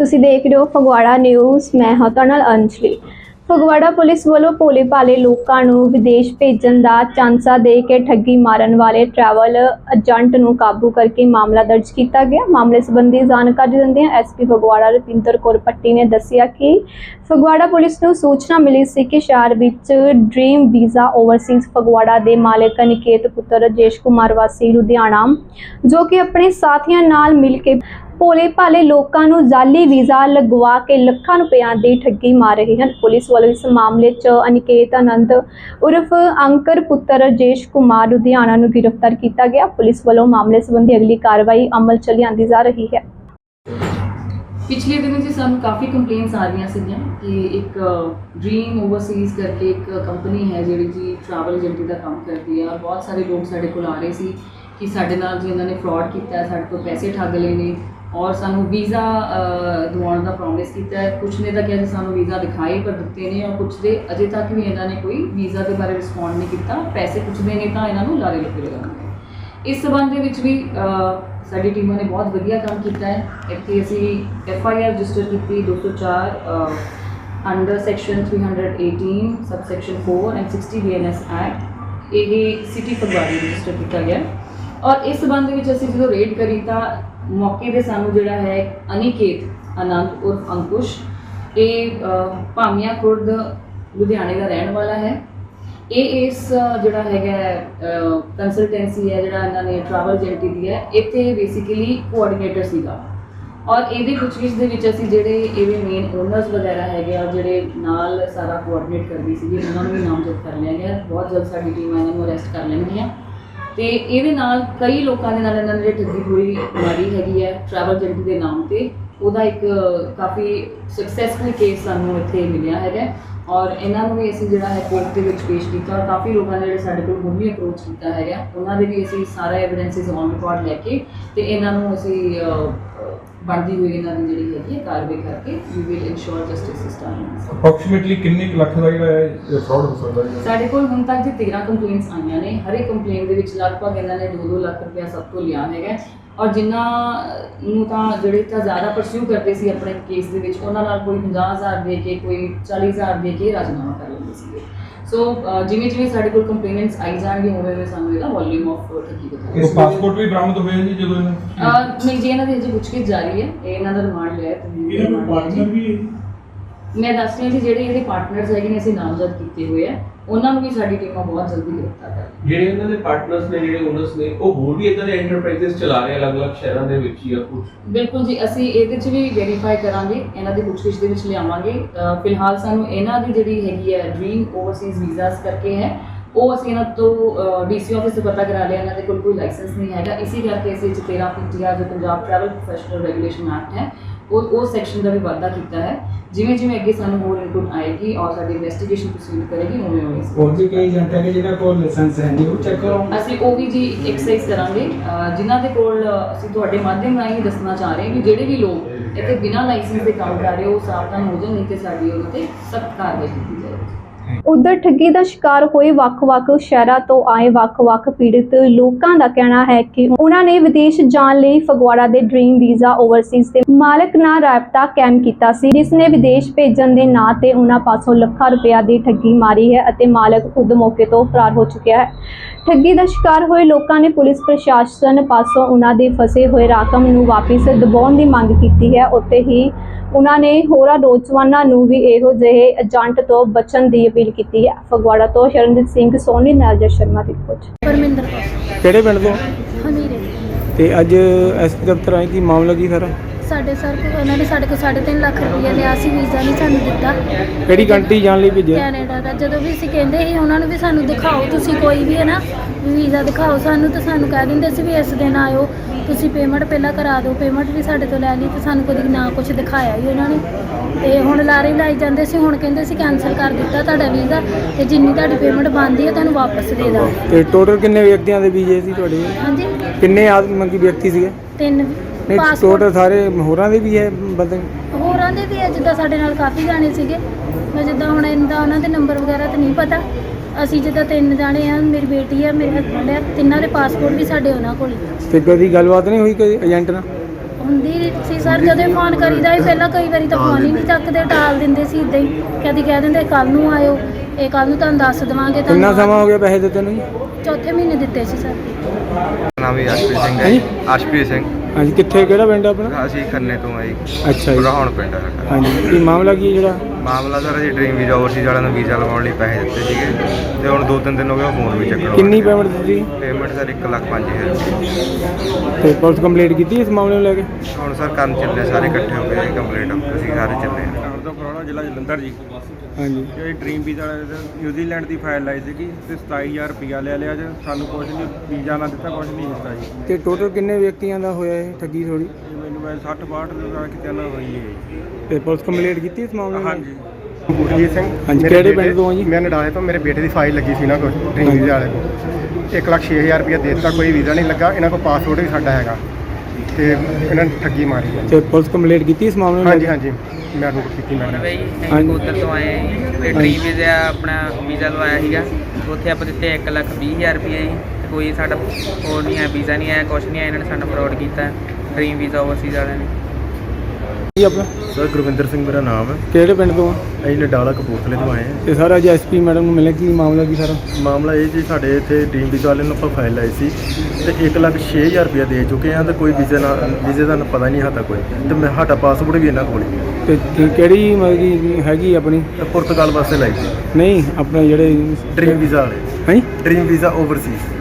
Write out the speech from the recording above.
ਤੁਸੀਂ ਦੇਖ ਰਹੇ ਹੋ ਫਗਵਾੜਾ ਨਿਊਜ਼। ਮੈਂ ਹਾਂ ਤੁਹਾਡੇ ਨਾਲ ਅੰਜਲੀ। ਫਗਵਾੜਾ ਪੁਲਿਸ ਵੱਲੋਂ ਭੋਲੇ ਭਾਲੇ ਲੋਕਾਂ ਨੂੰ ਵਿਦੇਸ਼ ਭੇਜਣ ਦਾ ਚਾਂਸਾ ਦੇ ਕੇ ਠੱਗੀ ਮਾਰਨ ਵਾਲੇ ਟਰੈਵਲ ਏਜੰਟ ਨੂੰ ਕਾਬੂ ਕਰਕੇ ਮਾਮਲਾ ਦਰਜ ਕੀਤਾ ਗਿਆ। ਮਾਮਲੇ ਸੰਬੰਧੀ ਜਾਣਕਾਰੀ ਦਿੰਦਿਆਂ ਐਸਪੀ ਫਗਵਾੜਾ ਰਪਿੰਦਰ ਕੌਰ ਪੱਟੀ ਨੇ ਦੱਸਿਆ ਕਿ ਫਗਵਾੜਾ ਪੁਲਿਸ ਨੂੰ ਸੂਚਨਾ ਮਿਲੀ ਸੀ ਕਿ ਸ਼ਹਿਰ ਵਿੱਚ ਡ੍ਰੀਮ ਵੀਜ਼ਾ ਓਵਰਸੀਜ਼ ਫਗਵਾੜਾ ਦੇ ਮਾਲਕ ਅਨਿਕੇਤ ਪੁੱਤਰ ਰਜੇਸ਼ ਕੁਮਾਰ ਵਾਸੀ, ਲੁਧਿਆਣਾ, ਜੋ ਕਿ ਆਪਣੇ ਸਾਥੀਆਂ ਨਾਲ ਮਿਲ ਕੇ ਭੋਲੇ ਭਾਲੇ ਲੋਕਾਂ ਨੂੰ ਜਾਲੀ ਵੀਜ਼ਾ ਲਗਵਾ ਕੇ ਲੱਖਾਂ ਰੁਪਇਆਂ ਦੀ ਠੱਗੀ ਮਾਰ ਰਹੇ ਹਨ। ਪੁਲਿਸ ਵੱਲੋਂ ਇਸ ਮਾਮਲੇ 'ਚ ਅਨਿਕੇਤ ਆਨੰਦ ਉਰਫ ਅੰਕਰ ਪੁੱਤਰ ਰਜੇਸ਼ ਕੁਮਾਰ ਲੁਧਿਆਣਾ ਨੂੰ ਗ੍ਰਿਫਤਾਰ ਕੀਤਾ ਗਿਆ। ਪੁਲਿਸ ਵੱਲੋਂ ਮਾਮਲੇ ਸੰਬੰਧੀ ਅਗਲੀ ਕਾਰਵਾਈ ਅਮਲ 'ਚ ਲਿਆਂਦੀ ਜਾ ਰਹੀ ਹੈ। ਪਿਛਲੇ ਦਿਨਾਂ 'ਚ ਸਾਨੂੰ ਕਾਫੀ ਕੰਪਲੇਂਟਸ ਆ ਰਹੀਆਂ ਸੀਗੀਆਂ ਕਿ ਇੱਕ ਡ੍ਰੀਮ ਓਵਰਸੀਜ਼ ਕਰਕੇ ਇੱਕ ਕੰਪਨੀ ਹੈ ਜਿਹੜੀ ਜੀ ਟਰੈਵਲ ਏਜੰਟੀ ਦਾ ਕੰਮ ਕਰਦੀ ਆ। ਬਹੁਤ ਸਾਰੇ ਲੋਕ ਸਾਡੇ ਕੋਲ ਆ ਰਹੇ ਸੀ ਕਿ ਸਾਡੇ ਨਾਲ ਜੀ ਇਹਨਾਂ ਨੇ ਫਰਾਡ ਕੀਤਾ, ਸਾਡੇ ਕੋਲ ਪੈਸੇ ਠੱਗ ਲਏ ਨੇ ਔਰ ਸਾਨੂੰ ਵੀਜ਼ਾ ਦਿਵਾਉਣ ਦਾ ਪ੍ਰੋਮਿਸ ਕੀਤਾ ਹੈ। ਕੁਝ ਨੇ ਤਾਂ ਕਿਹਾ ਜੀ ਸਾਨੂੰ ਵੀਜ਼ਾ ਦਿਖਾਏ ਪਰ ਦਿੱਤੇ ਨੇ ਔਰ ਕੁਝ ਦੇ ਅਜੇ ਤੱਕ ਵੀ ਇਹਨਾਂ ਨੇ ਕੋਈ ਵੀਜ਼ਾ ਦੇ ਬਾਰੇ ਰਿਸਪੌਂਡ ਨਹੀਂ ਕੀਤਾ। ਪੈਸੇ ਪੁੱਛਦੇ ਨੇ ਤਾਂ ਇਹਨਾਂ ਨੂੰ ਲਾਰੇ ਲੱਗੇ ਲਗਾਉਣਗੇ ਇਸ ਸਬੰਧ ਦੇ ਵਿੱਚ ਵੀ ਸਾਡੀ ਟੀਮਾਂ ਨੇ ਬਹੁਤ ਵਧੀਆ ਕੰਮ ਕੀਤਾ ਹੈ। ਇੱਥੇ ਅਸੀਂ ਐਫ ਆਈ ਆਰ ਰਜਿਸਟਰ ਕੀਤੀ 204 under section 318 sub section 4 and 60 BNS act ਇਹ ਸਿਟੀ ਫਗਵਾੜਾ ਰਜਿਸਟਰ ਕੀਤਾ ਗਿਆ ਔਰ ਇਸ ਸੰਬੰਧ ਵਿੱਚ ਅਸੀਂ ਜਦੋਂ ਰੇਡ ਕਰੀ ਤਾਂ ਮੌਕੇ ਤੇ ਸਾਨੂੰ ਜਿਹੜਾ ਹੈ ਅਨਿਕੇਤ ਆਨੰਦ ਉਰਫ ਅੰਕੁਸ਼, ਇਹ ਭਾਮੀਆਂ ਖੁਰਦ ਲੁਧਿਆਣੇ ਦਾ ਰਹਿਣ ਵਾਲਾ ਹੈ। ਇਹ ਇਸ ਜਿਹੜਾ ਹੈਗਾ ਕੰਸਲਟੈਂਸੀ ਹੈ, ਜਿਹੜਾ ਇਹਨਾਂ ਨੇ ਟਰੈਵਲ ਏਜੰਟੀ ਦੀ ਹੈ, ਇੱਥੇ ਬੇਸਿਕਲੀ ਕੋਆਰਡੀਨੇਟਰ ਸੀਗਾ। ਔਰ ਇਹਦੇ ਪੁੱਛਗਿੱਛ ਦੇ ਵਿੱਚ ਅਸੀਂ ਜਿਹੜੇ ਇਹਦੇ ਮੇਨ ਓਨਰਸ ਵਗੈਰਾ ਹੈਗੇ ਆ, ਜਿਹੜੇ ਨਾਲ ਸਾਰਾ ਕੋਆਰਡੀਨੇਟ ਕਰਦੀ ਸੀਗੀ, ਉਹਨਾਂ ਨੂੰ ਵੀ ਨਾਮਜ਼ਦ ਕਰ ਲਿਆ ਗਿਆ। ਬਹੁਤ ਜਲਦ ਸਾਡੀ ਟੀਮ ਇਹਨਾਂ ਨੂੰ ਅਰੈਸਟ ਕਰ ਲੈਣਗੀਆਂ। ਤੇ ਇਹਦੇ ਨਾਲ ਕਈ ਲੋਕਾਂ ਦੇ ਨਾਲ ਇਹਨਾਂ ਨੇ ਠੱਗੀ ਪੂਰੀ ਮਾਰੀ ਹੈਗੀ ਹੈ ਟਰੈਵਲ ਏਜੰਟੀ ਦੇ ਨਾਮ ਤੇ, ਉਹਦਾ ਇੱਕ ਕਾਫੀ ਸਕਸੈਸਫੁਲ ਕੇਸ ਸਾਨੂੰ ਇੱਥੇ ਮਿਲਿਆ ਹੈਗਾ ਔਰ ਇਹਨਾਂ ਨੂੰ ਵੀ ਅਸੀਂ ਜਿਹੜਾ ਹੈ ਕੋਰਟ ਦੇ ਵਿੱਚ ਪੇਸ਼ ਕੀਤਾ ਔਰ ਕਾਫੀ ਲੋਕਾਂ ਨੇ ਜਿਹੜੇ ਸਾਡੇ ਕੋਲ ਹੁਣ ਵੀ ਅਪਰੋਚ ਕੀਤਾ ਹੈਗਾ। ਉਹਨਾਂ ਦੇ ਵੀ ਅਸੀਂ ਸਾਰਾ ਐਵੀਡੈਂਸਿਸ ਔਨ ਰਿਕਾਰਡ ਲੈ ਕੇ ਤੇ ਇਹਨਾਂ ਨੂੰ ਅਸੀਂ ਬਣਦੀ ਹੋਈ ਇਹਨਾਂ ਦੀ ਜਿਹੜੀ ਹੈਗੀ ਹੈ ਕਾਰਵਾਈ ਕਰਕੇ we will ensure justice system approximately ਕਿੰਨੇ ਕੁ ਲੱਖ ਦਾ ਜਿਹੜਾ ਫਰਾਡ ਹੋ ਸਕਦਾ ਹੈ ਸਾਡੇ ਕੋਲ ਹੁਣ ਤੱਕ ਜੀ 13 ਕੰਪਲੇਂਟਸ ਆਈਆਂ ਨੇ। ਹਰ ਇੱਕ ਕੰਪਲੇਂਟ ਦੇ ਵਿੱਚ ਲਗਭਗ ਇਹਨਾਂ ਨੇ 2-2 ਲੱਖ ਰੁਪਇਆ ਸਭ ਤੋਂ ਲਿਆ ਹੈਗਾ। ਔਰ ਜਿਨ੍ਹਾਂ ਨੂੰ ਤਾਂ ਜਿਹੜੇ ਤਾਂ ਜ਼ਿਆਦਾ ਪਰਸਿਊ ਕਰਦੇ ਸੀ ਆਪਣੇ ਕੇਸ ਦੇ ਵਿੱਚ ਉਹਨਾਂ ਨਾਲ ਕੋਈ 50000 ਦੇ ਕੇ ਕੋਈ 40000 ਦੇ ਕੇ ਰਾਜਨਾਮਾ ਕਰ ਲੈਂਦੇ ਸੀਗੇ। ਸੋ ਜਿਵੇਂ ਜਿਵੇਂ ਸਾਡੇ ਕੋਲ ਕੰਪਲੇਂਟਸ ਆਈ ਜਾਣਗੇ ਉਵੇਂ ਉਵੇਂ ਸਾਨੂੰ ਇਹਦਾ ਵੋਲਿਊਮ ਆਫ ਬਤਾਓ ਉਹ ਪਾਸਪੋਰਟ ਵੀ ਬਰਾਮਦ ਹੋਇਆ ਜੀ ਜਦੋਂ ਇਹਨਾਂ? ਨਹੀਂ ਜੀ ਇਹਨਾਂ ਦੀ ਅਜੇ ਪੁੱਛਗਿੱਛ ਜਾਰੀ ਹੈ। ਇਹ ਇਹਨਾਂ ਦਾ ਰਿਮਾਂਡ ਲਿਆ ਤੇ ਕੋਈ ਪਾਰਟਨਰ ਵੀ ਮੈਂ ਦੱਸ ਰਹੀ ਹਾਂ ਜੀ ਜਿਹੜੇ ਇਹਦੇ ਪਾਰਟਨਰਸ ਹੈਗੇ ਨੇ ਅਸੀਂ ਨਾਮਜ਼ਦ ਕੀਤੇ ਹੋਏ ਆ। ਉਹਨਾਂ ਨੂੰ ਵੀ ਸਾਡੀ ਟੀਮਾਂ ਬਹੁਤ ਜਲਦੀ ਗ੍ਰਿਫਤਾਰ ਕਰ ਜਿਹੜੇ ਇਹਨਾਂ ਦੇ ਪਾਰਟਨਰਸ ਨੇ ਜਿਹੜੇ ਓਨਰਸ ਨੇ ਉਹ ਹੋਰ ਵੀ ਇਦਾਂ ਦੇ ਐਂਟਰਪ੍ਰਾਈਜ਼ਸ ਚਲਾ ਰਹੇ ਅਲੱਗ-ਅਲੱਗ ਸ਼ਹਿਰਾਂ ਦੇ ਵਿੱਚ ਜਾਂ ਕੁਝ ਬਿਲਕੁਲ ਜੀ ਅਸੀਂ ਇਹਦੇ 'ਚ ਵੀ ਵੈਰੀਫਾਈ ਕਰਾਂਗੇ ਇਹਨਾਂ ਦੀ ਪੁੱਛਗਿੱਛ ਦੇ ਵਿੱਚ ਲਿਆਵਾਂਗੇ। ਫਿਲਹਾਲ ਸਾਨੂੰ ਇਹਨਾਂ ਦੀ ਜਿਹੜੀ ਹੈਗੀ ਹੈ ਡ੍ਰੀਮ ਓਵਰਸੀਜ਼ ਵੀਜ਼ਾਸ ਕਰਕੇ ਹੈ ਉਹ ਅਸੀਂ ਇਹਨਾਂ ਤੋਂ ਡੀਸੀ ਆਫਿਸ ਤੋਂ ਪਤਾ ਕਰਾ ਲਿਆ ਇਹਨਾਂ ਦੇ ਕੋਲ ਕੋਈ ਲਾਇਸੈਂਸ ਨਹੀਂ ਹੈਗਾ। ਇਸੇ ਕਰਕੇ ਅਸੀਂ ਇਹ 'ਚ 13 ਪੀਟੀਆਰ ਜੋ Punjab travel professional regulation act ਹੈ ਉਹ ਉਹ ਸੈਕਸ਼ਨ ਦਾ ਵੀ ਵਾਧਾ ਕੀਤਾ ਹੈ। ਜਿਵੇਂ ਜਿਵੇਂ ਅੱਗੇ ਸਾਨੂੰ ਹੋਰ ਇਨਪੁਟ ਆਏਗੀ ਔਰ ਸਾਡੀ ਇਨਵੈਸਟੀਗੇਸ਼ਨ ਪ੍ਰੋਸੀਡ ਕਰੇਗੀ ਉਵੇਂ ਉਵੇਂ ਹੋਰ ਵੀ ਕਈ ਏਜੰਟ ਹੈਗੇ ਜਿਹਨਾਂ ਕੋਲ ਲਾਇਸੈਂਸ ਹੈ ਨਹੀਂ ਉਹ ਚੈੱਕ ਕਰੋ। ਅਸੀਂ ਉਹ ਵੀ ਜੀ ਐਕਸਰਸਾਈਜ਼ ਕਰਾਂਗੇ। ਜਿਨ੍ਹਾਂ ਦੇ ਕੋਲ ਅਸੀਂ ਤੁਹਾਡੇ ਮਾਧਿਅਮ ਰਾਹੀਂ ਦੱਸਣਾ ਚਾਹ ਰਹੇ ਹਾਂ ਕਿ ਜਿਹੜੇ ਵੀ ਲੋਕ ਇੱਥੇ ਬਿਨਾਂ ਲਾਇਸੈਂਸ ਦੇ ਕੰਮ ਕਰ ਰਹੇ ਉਹ ਸਾਵਧਾਨ ਹੋ ਜਾਣ ਨਹੀਂ ਤੇ ਸਾਡੀ ਉਹਨਾਂ ਤੇ ਸਖਤ ਕਾਰਵਾਈ ਕੀਤੀ ਜਾਏਗੀ। ਉਧਰ ਠੱਗੀ ਦਾ ਸ਼ਿਕਾਰ ਹੋਏ ਵੱਖ-ਵੱਖ ਸ਼ਹਿਰਾਂ ਤੋਂ ਆਏ ਵੱਖ-ਵੱਖ ਪੀੜਤ ਲੋਕਾਂ ਦਾ ਕਹਿਣਾ ਹੈ ਕਿ ਉਹਨਾਂ ਨੇ ਵਿਦੇਸ਼ ਜਾਣ ਲਈ ਫਗਵਾੜਾ ਦੇ ਡ੍ਰੀਮ ਵੀਜ਼ਾ ਓਵਰਸੀਜ਼ ਦੇ ਮਾਲਕ ਨਾਲ ਰਾਬਤਾ ਕਾਇਮ ਕੀਤਾ ਸੀ, ਜਿਸ ਨੇ ਵਿਦੇਸ਼ ਭੇਜਣ ਦੇ ਨਾਂ ਤੇ ਉਹਨਾਂ ਪਾਸੋਂ ਲੱਖਾਂ ਰੁਪਇਆ ਦੀ ਠੱਗੀ ਮਾਰੀ ਹੈ ਅਤੇ ਮਾਲਕ ਖੁਦ ਮੌਕੇ ਤੋਂ ਫਰਾਰ ਹੋ ਚੁੱਕਿਆ ਹੈ। ਠੱਗੀ ਦਾ ਸ਼ਿਕਾਰ ਹੋਏ ਲੋਕਾਂ ਨੇ ਪੁਲਿਸ ਪ੍ਰਸ਼ਾਸਨ ਪਾਸੋਂ ਉਹਨਾਂ ਦੇ ਫਸੇ ਹੋਏ ਰਕਮ ਨੂੰ ਵਾਪਸ ਦਿਵਾਉਣ ਦੀ ਮੰਗ ਕੀਤੀ ਹੈ। ਉੱਤੇ ਹੀ ਉਹਨਾਂ ਨੇ ਹੋਰਾਂ ਨੌਜਵਾਨਾਂ ਨੂੰ ਵੀ ਇਹੋ ਜਿਹੇ ਏਜੰਟ ਤੋਂ ਬਚਣ ਦੀ ਅਪੀਲ ਕੀਤੀ ਹੈ। ਫਗਵਾੜਾ ਤੋਂ ਸ਼ਰਨਜੀਤ ਸਿੰਘ ਸੋਨੀ ਨਾਜਰ ਸ਼ਰਮਾ ਦੀ ਰਿਪੋਰਟ। ਪਰਮਿੰਦਰ ਕੌਰ। ਕਿਹੜੇ ਪਿੰਡ ਤੋਂ? ਹਮੀਰੇ ਤੇ ਅੱਜ ਐਸਪੀ ਦਫ਼ਤਰ ਆਏ ਕੀ ਮਾਮਲਾ ਕੀ ਸਾਰਾ? ਸਾਡੇ ਸਰ ਕੋਲ ਉਹਨਾਂ ਨੇ ਸਾਡੇ ਕੋਲ 3.5 ਲੱਖ ਰੁਪਏ ਲਿਆ ਸੀ ਵੀਜ਼ਾ ਨਹੀਂ ਸਾਨੂੰ ਦਿੱਤਾ। ਕਿਹੜੀ ਕੰਟਰੀ ਜਾਣ ਲਈ ਭੇਜਿਆ? ਕੈਨੇਡਾ ਦਾ। ਜਦੋਂ ਵੀ ਅਸੀਂ ਕਹਿੰਦੇ ਸੀ ਉਹਨਾਂ ਨੂੰ ਵੀ ਸਾਨੂੰ ਦਿਖਾਓ ਤੁਸੀਂ ਕੋਈ ਵੀ ਹੈ ਨਾ ਵੀਜ਼ਾ ਦਿਖਾਓ ਸਾਨੂੰ ਤਾਂ ਸਾਨੂੰ ਕਹਿ ਦਿੰਦੇ ਸੀ ਵੀ ਇਸ ਦਿਨ ਆਇਓ। ਤੁਸੀਂ ਪੇਮੈਂਟ ਪਹਿਲਾਂ ਕਰਾ ਦਿਓ ਪੇਮੈਂਟ ਵੀ ਸਾਡੇ ਤੋਂ ਲੈ ਲਈ ਤੇ ਸਾਨੂੰ ਕਦੀ ਨਾ ਕੁਝ ਦਿਖਾਇਆ ਹੀ ਉਹਨਾਂ ਨੇ। ਤੇ ਹੁਣ ਲਾਰੇ ਲਾਈ ਜਾਂਦੇ ਸੀ ਹੁਣ ਕਹਿੰਦੇ ਸੀ ਕੈਨਸਲ ਕਰ ਦਿੱਤਾ ਤੁਹਾਡਾ ਵੀਜ਼ਾ ਤੇ ਜਿੰਨੀ ਤੁਹਾਡੀ ਪੇਮੈਂਟ ਬਣਦੀ ਹੈ ਤੁਹਾਨੂੰ ਵਾਪਸ ਦੇ ਦਾਂਗੇ ਤੇ ਟੋਟਲ ਕਿੰਨੇ ਵਿਅਕਤੀਆਂ ਦੇ ਵੀਜ਼ੇ ਸੀ ਤੁਹਾਡੇ? ਹਾਂਜੀ। ਕਿੰਨੇ ਆਦਮੀ ਵਿਅਕਤੀ ਸੀਗੇ? ਤਿੰਨ ਨਹੀਂ ਪਾਸਪੋਰਟ ਟੋਟਲ ਸਾਰੇ ਹੋਰਾਂ ਦੇ ਵੀ ਹੈ ਬੰਦੇ? ਹੋਰਾਂ ਦੇ ਵੀ ਹੈ ਜਿੱਦਾਂ ਸਾਡੇ ਨਾਲ ਕਾਫੀ ਜਾਣੇ ਸੀਗੇ। ਮੈਂ ਜਿੱਦਾਂ ਹੁਣ ਇਹਦਾ ਉਹਨਾਂ ਦੇ ਨੰਬਰ ਵਗੈਰਾ ਤਾਂ ਨਹੀਂ ਪਤਾ। ਅਸੀਂ ਜਿੱਦਾਂ ਤਿੰਨ ਜਾਣੇ ਆ ਮੇਰੀ ਬੇਟੀ ਆ ਮੇਰੇ ਹਸਬੰਡ ਆ ਤਿੰਨਾਂ ਦੇ ਪਾਸਪੋਰਟ ਵੀ ਸਾਡੇ ਉਹਨਾਂ ਕੋਲ ਹੀ। ਆ। ਤੇ ਕਦੀ ਗੱਲਬਾਤ ਨਹੀਂ ਹੋਈ ਕੋਈ ਏਜੰਟ ਨਾਲ? ਹੁੰਦੀ ਸੀ ਸਰ ਜਦੋਂ ਫੋਨ ਕਰੀਦਾ ਸੀ ਪਹਿਲਾਂ ਕਈ ਵਾਰੀ ਤਾਂ ਫੋਨ ਹੀ ਨਹੀਂ ਚੱਕਦੇ ਟਾਲ ਦਿੰਦੇ ਸੀ ਇਦਾਂ ਹੀ। ਕਦੀ ਕਹਿ ਦਿੰਦੇ ਕੱਲ ਨੂੰ ਆਇਓ ਇਹ ਕੱਲ ਨੂੰ ਤੁਹਾਨੂੰ ਦੱਸ ਦੇਵਾਂਗੇ ਕਿੰਨਾ ਸਮਾਂ ਹੋ ਗਿਆ ਪੈਸੇ ਦਿੱਤੇ ਨੂੰ ਜੀ? ਚੌਥੇ ਮਹੀਨੇ ਦਿੱਤੇ ਸੀ ਸਰ। ਨਾਮ ਵੀ ਅਸ਼ਪ੍ਰੀਤ ਸਿੰਘ ਹੈ? ਜੀ। ਅਸ਼ਪ੍ਰੀਤ ਸਿੰਘ। ਹਾਂਜੀ ਕਿੱਥੇ ਕਿਹੜਾ ਪਿੰਡ ਆ ਆਪਣਾ? ਅਸੀਂ ਖੰਨੇ ਤੋਂ ਆਏ। ਅੱਛਾ ਜੀ। ਰਾਹਣ ਪਿੰਡ ਹੈ ਹਾਂਜੀ ਕੀ ਮਾਮਲਾ ਕੀ ਹੈ ਜਿਹੜਾ? ਮਾਮਲਾ ਸਰ ਅਸੀਂ ਡ੍ਰੀਮ ਵੀਜ਼ਾ ਓਵਰਸੀਜ਼ ਵਾਲਿਆਂ ਨੂੰ ਵੀਜ਼ਾ ਲਗਾਉਣ ਲਈ ਪੈਸੇ ਦਿੱਤੇ ਸੀਗੇ ਤੇ ਹੁਣ ਦੋ ਤਿੰਨ ਦਿਨ ਹੋ ਗਏ ਫੋਨ ਵੀ ਚੱਕਣ ਕਿੰਨੀ ਪੇਮੈਂਟ ਦਿੱਤੀ ਪੇਮੈਂਟ ਸਰ 1 ਲੱਖ 5000 ਤੇ ਪੁਲਿਸ ਕੰਪਲੀਟ ਕੀਤੀ ਇਸ ਮਾਮਲੇ ਨੂੰ ਲੈ ਕੇ? ਹੁਣ ਸਰ ਕਰਨ ਚੱਲੇ ਸਾਰੇ ਇਕੱਠੇ ਹੋ ਗਏ ਕੰਪਲੀਟ ਅਸੀਂ ਸਾਰੇ ਚੱਲੇ ਹਾਂ ਤੋਂ ਕਰੋਨਾ ਜ਼ਿਲ੍ਹਾ ਜਲੰਧਰ ਜੀ। ਹਾਂਜੀ। ਜਿਹੜੀ ਡ੍ਰੀਮ ਵੀਜ਼ਾ ਨਿਊਜ਼ੀਲੈਂਡ ਦੀ ਫਾਈਲ ਲਾਈ ਸੀਗੀ ਤੇ 27000 ਰੁਪਿਆ ਲੈ ਲਿਆ ਜੀ ਸਾਨੂੰ ਕੁਝ ਨਹੀਂ ਵੀਜ਼ਾ ਨਾ ਦਿੱਤਾ ਕੁਝ ਨਹੀਂ ਦਿੱਤਾ ਜੀ। ਤੇ ਟੋਟਲ ਕਿੰਨੇ ਵਿਅਕਤੀਆਂ ਦਾ ਹੋਇਆ ਇਹ ਠੱਗੀ ਥੋੜੀ ਇਹ ਮੈਨੂੰ ਮੈਂ 60 62 ਦੇ ਨਾਲ ਕਿਤੇ ਨਾ ਹੋਈ ਹੈ ਜੀ। ਤੇ ਪੁਲਿਸ ਕੰਪਲੀਟ ਕੀਤੀ ਇਸ ਮਾਮਲੇ? ਹਾਂਜੀ ਗੁਰਜੀਤ ਸਿੰਘ ਹਾਂਜੀ, ਮੇਰੇ ਕਿਹੜੇ ਬੇਟੇ- ਪਿੰਡ ਤੋਂ ਆ ਜੀ? ਮੈਂ ਨਡਾਲੇ ਤੋਂ ਮੇਰੇ ਬੇਟੇ ਦੀ ਫਾਈਲ ਲੱਗੀ ਸੀ ਨਾ ਕੋਈ ਡ੍ਰੀਮ ਵੀਜ਼ਾ ਵਾਲੇ ਕੋਲ 1 ਲੱਖ 6000 ਰੁਪਇਆ ਦੇ ਦਿੱਤਾ ਕੋਈ ਵੀਜ਼ਾ ਨਹੀਂ ਲੱਗਾ ਇਹਨਾਂ ਕੋਲ ਪਾਸਪੋਰਟ ਵੀ ਸਾਡਾ ਹੈਗਾ ਤੇ ਇਹਨਾਂ ਨੇ ਠੱਗੀ ਮਾਰੀ ਹੈ। ਤੇ ਪੁਲਿਸ ਕੰਪਲੀਟ ਕੀਤੀ ਇਸ ਮਾਮਲੇ ਨੂੰ ਲੈ ਹਾਂਜੀ? ਹਾਂਜੀ ਮੈਂ ਰੂਟ ਕੀਤੀ ਮੈਂ ਬਈ ਹਾਂਜੀ। ਅਸੀਂ ਉਧਰ ਤੋਂ ਆਏ ਹਾਂ ਜੀ ਤੇ ਡ੍ਰੀਮ ਵੀਜ਼ਾ ਆਪਣਾ ਵੀਜ਼ਾ ਲਵਾਇਆ ਸੀਗਾ ਉੱਥੇ ਆਪਾਂ ਦਿੱਤੇ 1 ਲੱਖ ਵੀਹ ਹਜ਼ਾਰ ਰੁਪਏ ਜੀ ਤੇ ਕੋਈ ਸਾਡਾ ਹੋਰ ਨਹੀਂ ਆਇਆ ਵੀਜ਼ਾ ਨਹੀਂ ਆਇਆ ਕੁਛ ਨਹੀਂ ਆਇਆ ਇਹਨਾਂ ਨੇ ਸਾਨੂੰ ਫਰਾਡ ਕੀਤਾ ਡ੍ਰੀਮ ਵੀਜ਼ਾ ਓਵਰਸੀਜ਼ ਵਾਲਿਆਂ ਨੇ। ਕੀ ਆਪਣਾ? ਸਰ ਗੁਰਵਿੰਦਰ ਸਿੰਘ ਮੇਰਾ ਨਾਮ ਹੈ। ਕਿਹੜੇ ਪਿੰਡ ਤੋਂ? ਆ ਅਸੀਂ ਨਡਾਲਾ ਕਪੂਰਥਲੇ ਤੋਂ ਆਏ ਹਾਂ। ਤੇ ਸਾਰਾ ਅੱਜ ਐਸਪੀ ਮੈਡਮ ਨੂੰ ਮਿਲਿਆ ਕੀ ਮਾਮਲਾ ਕੀ ਸਾਰਾ? ਮਾਮਲਾ ਇਹ ਜੀ ਸਾਡੇ ਇੱਥੇ ਡ੍ਰੀਮ ਵੀਜ਼ਾ ਵਾਲੇ ਨੂੰ ਆਪਾਂ ਫਾਈਲ ਲਾਈ ਸੀ ਤੇ 1 ਲੱਖ 6000 ਰੁਪਇਆ ਦੇ ਚੁੱਕੇ ਹਾਂ ਤੇ ਕੋਈ ਵੀਜ਼ੇ ਨਾ ਵੀਜ਼ੇ ਦਾ ਪਤਾ ਨਹੀਂ ਸਾਡਾ ਕੋਈ। ਤੇ ਮੈਂ ਸਾਡਾ ਪਾਸਪੋਰਟ ਵੀ ਇਹਨਾਂ ਕੋਲ ਹੀ। ਹੈ ਤੇ ਕੀ- ਕਿਹੜੀ ਮਤਲਬ ਕਿ ਹੈਗੀ ਆਪਣੀ? ਤੇ ਪੁਰਤਗਾਲ ਵਾਸਤੇ ਲਾਈ ਸੀ। ਨਹੀਂ ਆਪਣੇ ਜਿਹੜੇ ਡ੍ਰੀਮ ਵੀਜ਼ਾ ਵਾਲੇ। ਹੈਂ? Dream visa Overseas